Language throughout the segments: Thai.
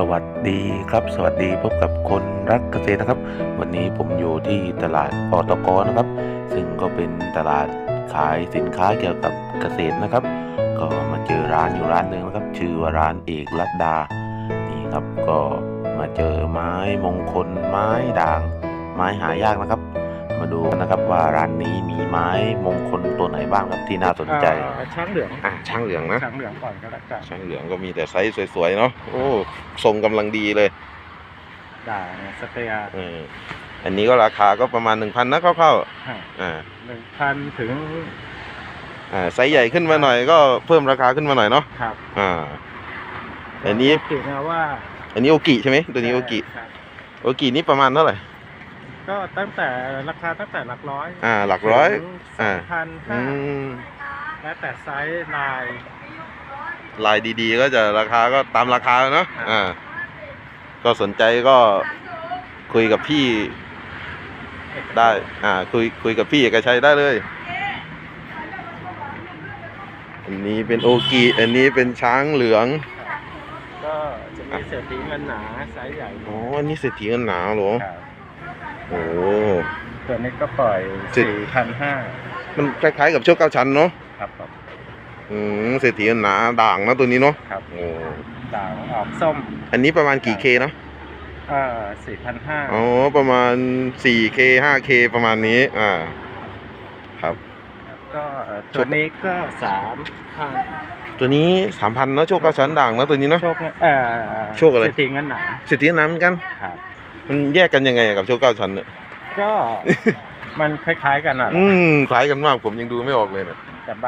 สวัสดีครับ สวัสดีพบกับคนรักเกษตรนะครับ วันนี้ผมอยู่ที่ตลาดปตกนะครับ ซึ่งก็เป็นตลาดขายสินค้าเกี่ยวกับเกษตรนะครับ ก็มาเจอร้านอยู่ร้านหนึ่งนะครับ ชื่อว่าร้านเอกลัดดา นี่ครับก็มาเจอไม้มงคลไม้ด่าง ไม้หายากนะครับ มาดูกันนะครับว่าร้านนี้มีไม้มงคลตัวไหนบ้างครับที่น่าสนใจเอ่อช้างเหลืองอะช่างเหลืองนะช้างเหลืองก่อนก็แล้วกันช่างเหลืองก็มีแต่ไซส์สวยๆเนาะโอ้ทรงกำลังดีเลยด่างสเตียเอออันนี้ก็ราคาก็ประมาณ1,000นะคร่าวๆอ่าหนึ่งพันถึงอ่าไซส์ใหญ่ขึ้นมาหน่อยก็เพิ่มราคาขึ้นมาหน่อยเนาะครับอ่า อันนี้ถือนะว่า อันนี้โอกิใช่ไหมตัวนี้โอกิครับ โอกินี่ประมาณเท่าไหร่ ก็ตั้งแต่ราคาตั้งแต่หลักร้อยอ่าหลักร้อยถึงสองพันอืห้ามแล้วแต่ไซส์ลาย ลายดีๆ ก็จะราคาก็ตามราคาเนาะครับอ่า ก็สนใจก็คุยกับพี่ได้ อ่า คุยคุยกับพี่เอกชัยได้เลย อันนี้เป็นโอกิอันนี้เป็นช้างเหลือง ก็จะมีเศรษฐีเงินหนาไซส์ใหญ่ อ๋อ อันนี้เศรษฐีเงินหนาวเหรอครับ โอ้ตัวนี้ก็ปล่อยสิบสี่พันห้ามันคล้ายๆกับโชคเก้าชั้นเนาะครับผมอืมเศรษฐีเงินหนาด่างนะตัวนี้เนาะครับโอ้ด่างออกส้ม อันนี้ประมาณกี่เคเนาะเอ่อสี่พันห้าอ๋อประมาณ 4K 5K ประมาณนี้ อ่า ครับก็เอ่อตัวนี้ก็สามพันตัวนี้สามพันเนาะโชคเก้าชั้นด่างนะตัวนี้เนาะโชคเอ่อโชคอะไรเศรษฐีเงินหนาเศรษฐีเงินหนาเหมือนกันครับ มันแยกกันยังไงกับโชคเก้าชั้นเนี่ยก็มันคล้ายๆกันอะอืมคล้ายกันมากผมยังดูไม่ออกเลยเนี่ย แต่ใบ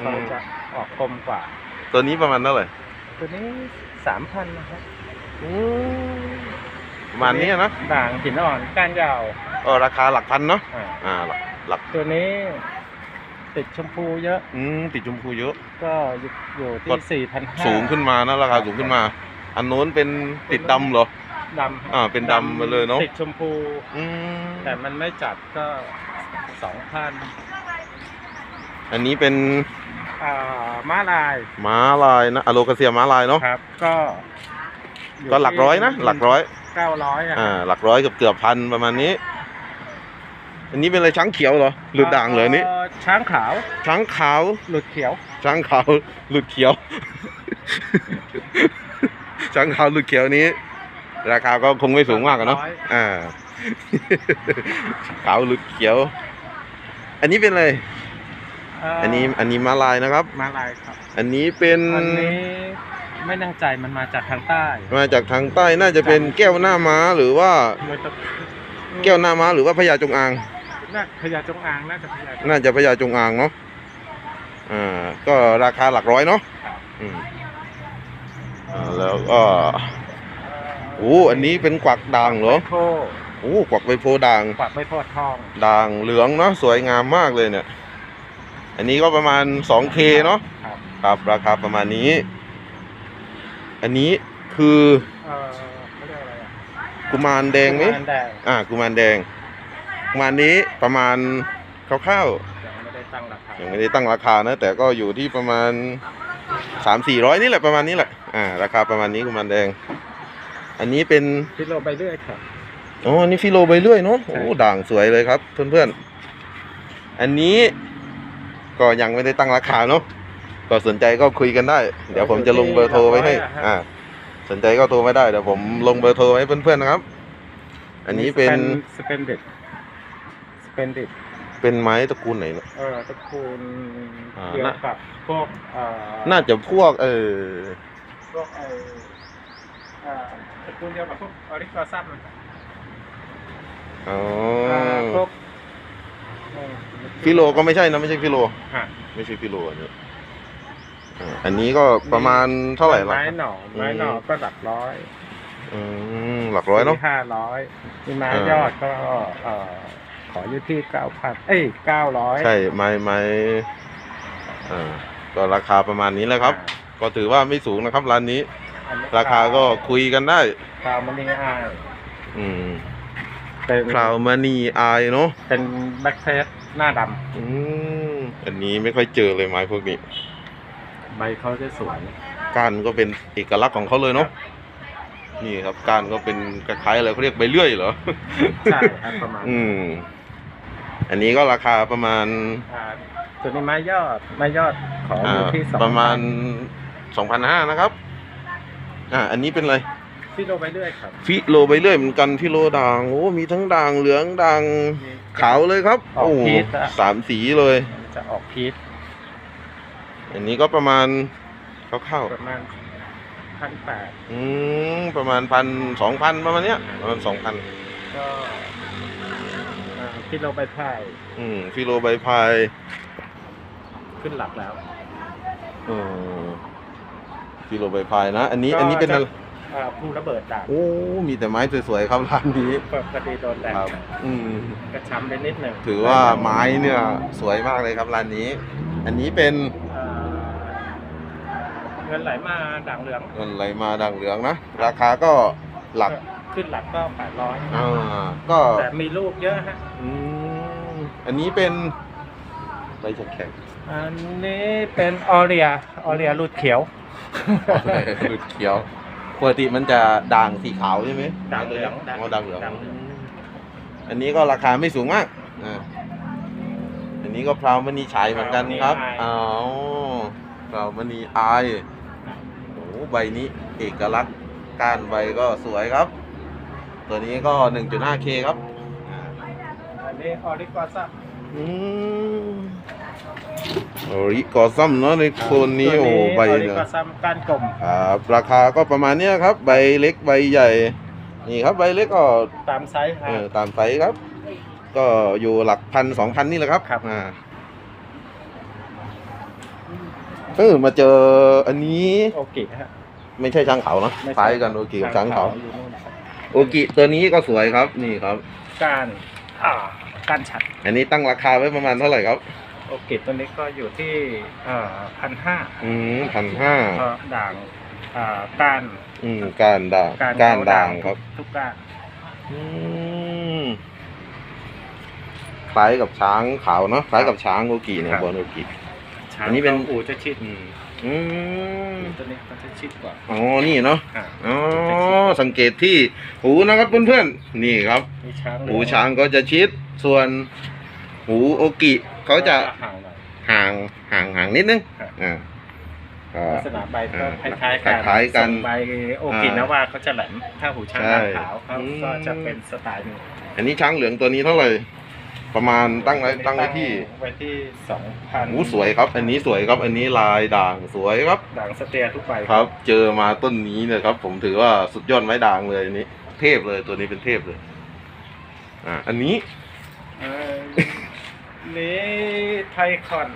เขาจะออกคมกว่า ตัวนี้ประมาณเท่าไหร่ตัวนี้สามพันนะครับประมาณนี้นะด่างหินอ่อนก้านยาวเออราคาหลักพันเนาะอ่าอ่าหลักหลักตัวนี้ ติดชมพูเยอะอืมติดชมพูเยอะ ก็อยู่อยู่ก็ที่สี่พันห้า สูงขึ้นมานะราคาสูงขึ้นมา อันโน้นเป็นติดดำเหรอ ดำอ่าเป็นดำมาเลยเนอะ ติดชมพู อืมแต่มันไม่จัดก็สองพันอันนี้เป็นอ่าม้าลายม้าลายนะอะโลคาเซียม้าลายเนาะครับ ก็อยู่ก็หลักร้อยนะหลักร้อย เก้าร้อยอะอ่า หลักร้อยกับเกือบพันประมาณนี้ อันนี้เป็นอะไรช้างเขียวเหรอหรือด่างเหรออันนี้ช้างขาวช้างขาว หลุดเขียว ช้างขาวหลุดเขียว ช้างขาวหลุดเขียวนี้ ราคาก็คงไม่สูงมากอะเนาะร้อยอ่าขาวหลุดเขียว อันนี้เป็นอะไรเอันนี้อันนี้ม้าลายนะครับม้าลายครับ อันนี้เป็นอันนี้ไม่แน่ใจมันมาจากทางใต้ มาจากทางใต้น่าจะเป็นแก้วหน้าม้าหรือว่าไม่ต้องแก้วหน้าม้าหรือว่าพญาจงอางน่าพญาจงอางน่าจะพญาจงน่าจะพญาจงอางเนาะอ่าก็ราคาหลักร้อยเนาะครับอืมอ่าแล้วก็ โอ้อันนี้เป็นกวักด่างเหรอโทโอ้กวักใบโพด่างปักไม่โทษทอง ด่างเหลืองเนาะสวยงามมากเลยเนี่ย อันนี้ก็ประมาณ 2K เนาะครับครับราคาประมาณนี้ อันนี้คือเออเขาเรียกอะไรอะกุมารแดงไหมกุารแดงอ่ากุมารแดงกุมารนี้ประมาณคร่าวๆยังไม่ได้ตั้งราคายังไม่ได้ตั้งราคานะ แต่ก็อยู่ที่ประมาณสามสี่ร้อยนี่แหละประมาณนี้แหละอ่าราคาประมาณนี้กุมารแดง อันนี้เป็นพิโลไปเรื่อยครับอ๋ออันนี้ฟิโลใบเลื่อยเนาะใช่โอ้ด่างสวยเลยครับ เพื่อนๆ อันนี้ก็ยังไม่ได้ตั้งราคาเนาะก็สนใจก็คุยกันได้ เดี๋ยวผมจะลงเบอร์โทรไว้ให้ อ่า สนใจก็โทรไม่ได้เดี๋ยวผมลงเบอร์โทรไว้ให้เพื่อนๆนะครับ อันนี้เป็นสเปนเด็ดสเปนเด็ดเป็นไม้ตระกูลไหนเนอะเออตระกูลอ่าเกี่ยวกับพวกเอ่อน่าจะพวกเออพวกไอเอ่อ ตระกูลเดียวกับพวกออริกอซัมนะครับอ๋ออ่าพวกเอ่อฟิโลก็ไม่ใช่นะไม่ใช่ฟิโล ฮะไม่ใช่ฟิโลอันนี้อ่าอันนี้ก็ประมาณเท่าไหร่ล่ะ ไม้หน่อไม้หน่อก็หลักร้อยอืมหลักร้อยเนาะ ห้าร้อยมีไม้อ่ายอดก็เอ่อขออยู่ที่เก้าพันเอ้ยเก้าร้อยใช่ไม้ไม้อ่าก็ราคาประมาณนี้แหละครับ ก็ถือว่าไม่สูงนะครับร้านนี้ ราคาก็คุยกันได้คราวมันนี่อายอืมเป็นคราวมานีอายเนาะเป็นแบ็คเทสหน้าดอืมอันนี้ไม่ค่อยเจอเลยไม้พวกนี้ำใบเขาจะสวยก้านก็เป็นเอกลักษณ์ของเขาเลยเนาะนี่ครับก้านก็เป็นคล้ายๆอะไรเขาเรียกใบเลื่อยเหรอใช่ครับประมาณอืมอันนี้ก็ราคาประมาณอ่าตัวนี้ไม้ยอดไม้ยอดของอ่าอยู่ที่สองประมาณสองพันห้านะครับ อ่าอันนี้เป็นอะไรที่โลไปเรื่อยครับ ฟิโลใบเลื่อยเหมือนกันฟิโลด่างโอ้ มีทั้งด่างเหลืองด่างมี ขาวเลยครับออกโอ้โหพีชอะ สามสีเลย จะออกพีชอันนี้ก็ประมาณคร่าวประมาณพันแปดๆอืมประมาณพันสองพันประมาณเนี้ยประมาณสองพันก็อ่าที่โลใบไผ่อืมฟิโลใบพายขึ้ขึ้นหลักแล้ว เออ ฟิโลใบพายนะ อันนี้ อันนี้เป็นอะไรอ่าผู้ระเบิดด่างโอ้ มีแต่ไม้สวยๆครับร้านนี้ก็พอดีโดนแดดครับ อืมกระช้ำไปนิดหนึ่งถือว่าไม้เนี่ยสวยมากเลยครับร้านนี้ อันนี้เป็นอ่าเงินไหลมาด่างเหลืองเงินไหลมาด่างเหลืองนะ ราคาก็หลัก ขึ้นหลักก็แปดร้อยอ่า ก็แต่มีลูกเยอะฮะอืมอันนี้เป็นใบแข็งอันนี้เป็นออเรียออเรียรูดเขียว ๆหลุดเขียวปกติมันจะด่างสีขาวใช่ไหมด่างเหลืองอ๋อด่างเหลืองด่างเหลืองอันนี้ก็ราคาไม่สูงมากอ่าอันนี้ก็พราวมณีฉายเหมือนกันครับอ๋อพราวมณีอายโอ้ใบนี้เอกลักษณ์ก้านใบก็สวยครับ ตัวนี้ก็ 1.5K ครับอันนี้ออริกอซับ อืมโอ้ยกอซัมเนาะในโคนนี้โอ้ใบออริเนี่ยกอซัมก้านกลมครับราคาก็ประมาณเนี้ยครับ ใบเล็กใบใหญ่ นี่ครับใบเล็กก็ตามไซส์ครัเอบอตามไซส์ครับ ก็อยู่หลักพันสองพันนี่แหละครับครับอ่าเออมาเจออันนี้โอกิฮะไม่ใช่ช้างเขาวนะไม่ใช่คล้ายกันโอกิกับช้างเขาวอยู่นู่นครับโอกิตัวนี้ก็สวยครับนี่ครับก้าน อ่าก้านฉัดอันนี้ตั้งราคาไว้ประมาณเท่าไหร่ครับ โอกิตัวนี้ก็อยู่ที่อ่าพันห้าอืมพันห้าก็ด่างอ่าก้านอืมก้านด่างก้านก้านเขด่างครับ ทุกก้านอืมคล้ายกับช้างขาวเนาะคล้ายกับช้างโอกิเนี่ยบอลโอกิ อันนี้เป็นอูจะชิดอืมอืมตัวนี้ก็จะชิดกว่าอ๋อนี่เนาะอ่าอ๋อสังเกตที่หูนะครับเพื่อนๆนี่ครับมีช้างเหลืหูองช้างก็จะชิดส่วนหูโอกิเขาจะห่างหน่อยห่างห่างห่างนิดนึงครับอ่าก็ลักษณะใบก็คอ่าล้ายๆกันคล้ายๆกันส่งใบโอกินะว่าเขาจะแหลมถ้าหูช้างใช่ด่างขาวเขาอืมก็จะเป็นสไตล์นี้อันนี้ช้างเหลืองตัวนี้เท่าไหร่ ประมาณตั้งไว้ตั้งไว้ที่ไว้ที่สองพันหูสวยครับ อันนี้สวยครับ อันนี้ลายด่างสวยครับ ด่างสเตียทุกใบครับ เจอมาต้นนี้เนี่ยครับ ผมถือว่าสุดยอดไม้ด่างเลยอันนี้ เทพเลยตัวนี้เป็นเทพเลย อ่า อันนี้เอ่อนี่ไทคอน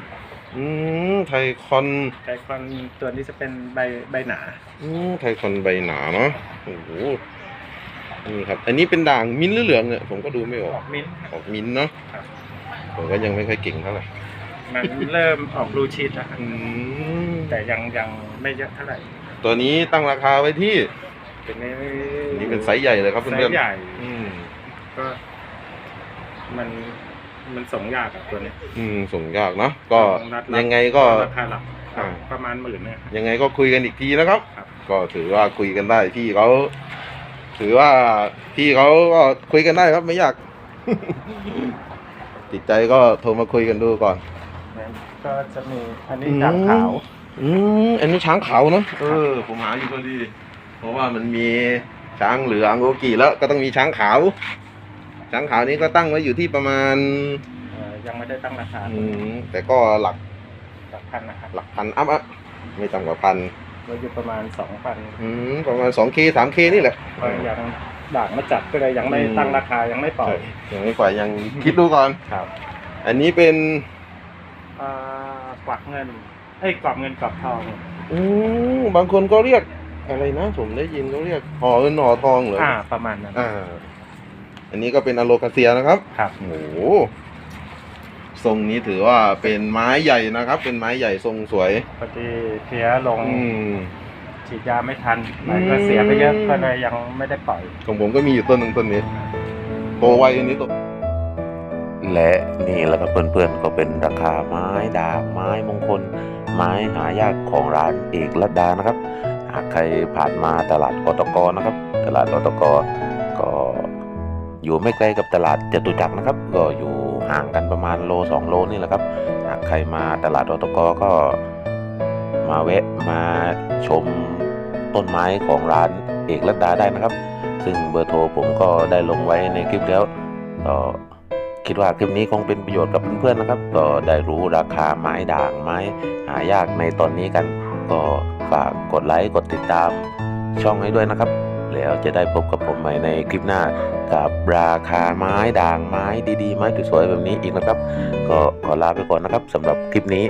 อืมไทคอนไทคอนตัวนี้จะเป็นใบใบหนา อืมไทคอนใบหนาเนาะโอ้โห นี่ครับ อันนี้เป็นด่างมิ้นท์หรือเหลืองเนี่ยผมก็ดูไม่ออออกกมิ้นท์ออกมิ้นท์เนาะครับ ผมก็ยังไม่ค่อยเก่งเท่าไหร่มันเริ่มออกรูชีตแล้วครับอืมแต่ยังยังไม่เยอะเท่าไหร่ตัวนี้ตั้งราคาไว้ที่เป็นนี้อันนี้เป็นไซส์ใหญ่เลยครับไซเพื่อนส์ใหญ่ๆอืมก็ มันมันส่งยากกับตัวนี้อืมส่งยากเนาะก็รัดๆยังไงก็ ราคาหลักอ่า ประมาณหมื่นเนี่ยยังไงก็คุยกันอีกทีนะครับ ครับ ก็ถือว่าคุยกันได้พี่เขา ถือว่าพี่เขาก็คุยกันได้ครับไม่ยาก ติดใจก็โทรมาคุยกันดูก่อน ก็จะมีอันนี้ด่างขาว อืมอันนี้ช้างขาวเนอะเออผมหาอยู่พอดี เพราะว่ามันมีช้างเหลืองโอกิแล้วก็ต้องมีช้างขาว ช้างขาวนี้ก็ตั้งไว้อยู่ที่ประมาณเอ่อยังไม่ได้ตั้งราคาอืมแต่ก็หลักหลักพันนะครับหลักพันอัพอะไม่ต่ำกว่าพัน เราอยู่ประมาณสองพันอืมประมาณสองเคสามเคนี่แหละก็ยังด่างมาจัดก็เลยยังไม่อืมตั้งราคายังไม่ปล่อยใช่ยังไม่ปล่อยยังคิดดูก่อนครับ อันนี้เป็นอ่ากวักเงินเอ้ยกรอบเงินกรอบทองอืมบางคนก็เรียกอะไรนะผมได้ยินเขาเรียกห่อเงินห่อทองเหรออ่า ประมาณนั้นอ่า อันนี้ก็เป็นอโลคาเซียนะครับ ครับโอ้โห ทรงนี้ถือว่าเป็นไม้ใหญ่นะครับ เป็นไม้ใหญ่ทรงสวยพอดีเพียลงอืม ฉีดยาไม่ทันใบก็เสียไปเยอะก็เลยยังไม่ได้ปล่อย ของผมก็มีอยู่ต้นหนึ่งต้นนี้โตไวอันนี้โต และนี่แหละครับเพื่อนๆ ก็เป็นราคาไม้ด่างไม้มงคล ไม้หายากของร้านเอกลัดดานะครับ หากใครผ่านมาตลาดอตกนะครับแตลาดอตกก็อยู่ไม่ไกลกับตลาดจตุจักรนะครับ ก็อยู่ ห่างกันประมาณโลสองโลนี่แหละครับ หากใครมาตลาดอตกก็มาแวะมาชมต้นไม้ของร้านเอกลัดดาได้นะครับ ซึ่งเบอร์โทรผมก็ได้ลงไว้ในคลิปแล้วก็คิดว่าคลิปนี้คงเป็นประโยชน์กับเพื่อนๆนะครับก็ได้รู้ราคาไม้ด่างไม้หายากในตอนนี้กัน ก็ฝากกดไลค์กดติดตามช่องให้ด้วยนะครับ แล้วจะได้พบกับผมใหม่ในคลิปหน้า กับราคาไม้ด่างไม้ดีๆ ไม้สวยๆแบบนี้อีกนะครับ ก็ขอลาไปก่อนนะครับสำหรับคลิปนี้